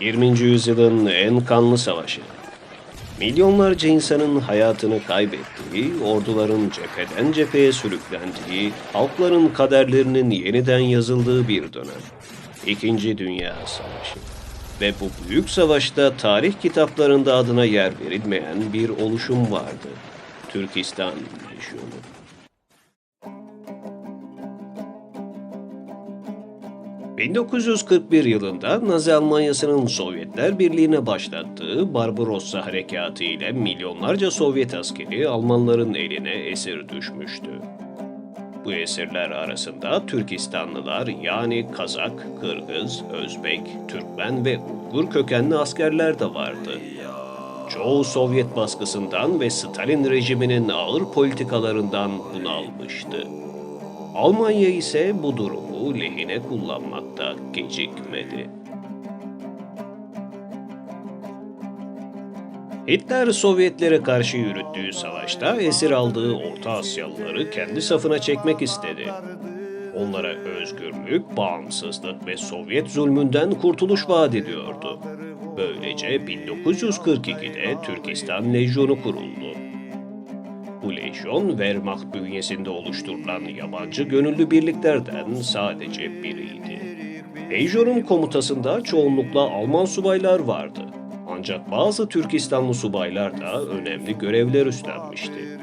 20. yüzyılın en kanlı savaşı. Milyonlarca insanın hayatını kaybettiği, orduların cepheden cepheye sürüklendiği, halkların kaderlerinin yeniden yazıldığı bir dönem. İkinci Dünya Savaşı. Ve bu büyük savaşta tarih kitaplarında adına yer verilmeyen bir oluşum vardı. Türkistan Lejyonu. ...1941 yılında Nazi Almanyası'nın Sovyetler Birliği'ne başlattığı Barbarossa Harekatı ile milyonlarca Sovyet askeri Almanların eline esir düşmüştü. Bu esirler arasında Türkistanlılar yani Kazak, Kırgız, Özbek, Türkmen ve Uygur kökenli askerler de vardı. Çoğu Sovyet baskısından ve Stalin rejiminin ağır politikalarından bunalmıştı. Almanya ise bu durumu lehine kullanmakta gecikmedi. Hitler Sovyetlere karşı yürüttüğü savaşta esir aldığı Orta Asyalıları kendi safına çekmek istedi. Onlara özgürlük, bağımsızlık ve Sovyet zulmünden kurtuluş vaat ediyordu. Böylece 1942'de Türkistan Lejyonu kuruldu. Bu lejyon Wehrmacht bünyesinde oluşturulan yabancı gönüllü birliklerden sadece biriydi. Lejyonun komutasında çoğunlukla Alman subaylar vardı. Ancak bazı Türkistanlı subaylar da önemli görevler üstlenmişti.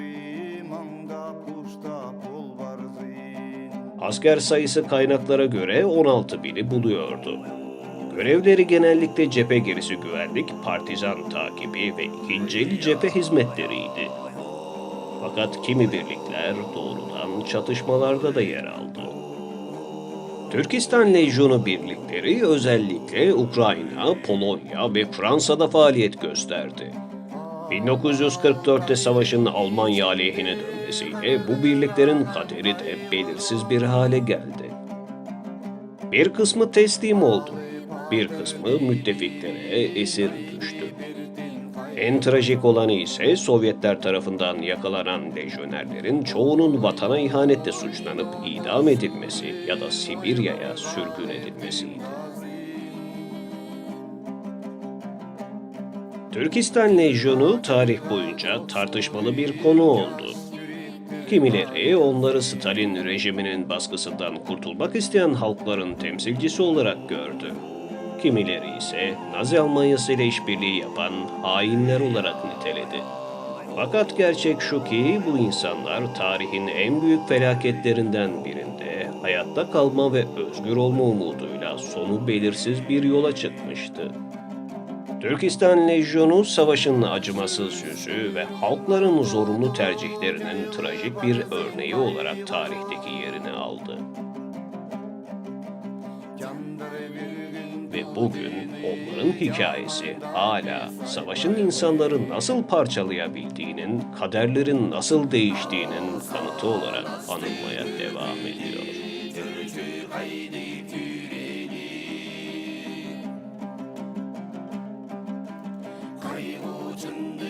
Asker sayısı kaynaklara göre 16 bini buluyordu. Görevleri genellikle cephe gerisi güvenlik, partizan takibi ve ikinci el cephe hizmetleriydi. Fakat kimi birlikler doğrudan çatışmalarda da yer aldı. Türkistan Lejyonu birlikleri özellikle Ukrayna, Polonya ve Fransa'da faaliyet gösterdi. 1944'te savaşın Almanya aleyhine dönmesiyle bu birliklerin kaderi de belirsiz bir hale geldi. Bir kısmı teslim oldu, bir kısmı müttefiklere esir düştü. En trajik olanı ise Sovyetler tarafından yakalanan lejyonerlerin çoğunun vatana ihanetle suçlanıp idam edilmesi ya da Sibirya'ya sürgün edilmesiydi. Türkistan Lejyonu tarih boyunca tartışmalı bir konu oldu. Kimileri onları Stalin rejiminin baskısından kurtulmak isteyen halkların temsilcisi olarak gördü. Kimileri ise Nazi Almanyası ile işbirliği yapan hainler olarak niteledi. Fakat gerçek şu ki bu insanlar tarihin en büyük felaketlerinden birinde hayatta kalma ve özgür olma umuduyla sonu belirsiz bir yola çıkmıştı. Türkistan Lejyonu savaşın acımasız yüzü ve halkların zorunlu tercihlerinin trajik bir örneği olarak tarihteki yerini aldı. Bugün onların hikayesi hala savaşın insanları nasıl parçalayabildiğinin, kaderlerin nasıl değiştiğinin kanıtı olarak anılmaya devam ediyor. Kaybolcundu.